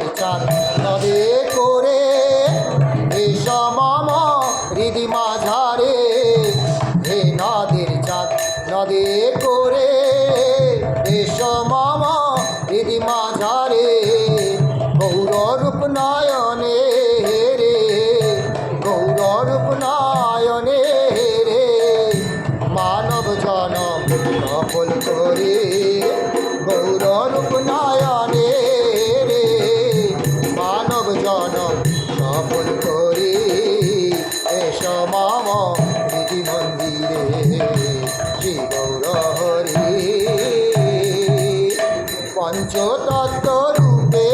দরকার। তবে করে বিষম হৃদি মাঝারে, হে নদীর চাঁদ, নদী করে বিষম হৃদি মাঝারে গৌর রূপ নয় পঞ্চতত্ত্ব রূপে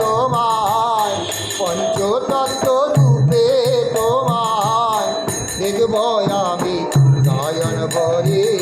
তোমায় পঞ্চতত্ত্ব রূপে তোমায় দেখব আমি নয়ন ভরে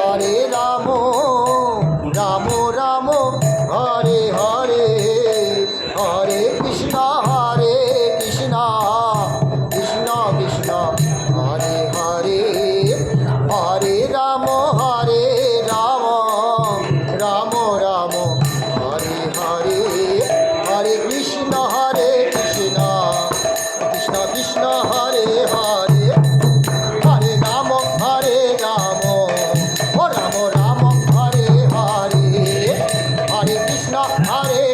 it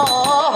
Oh.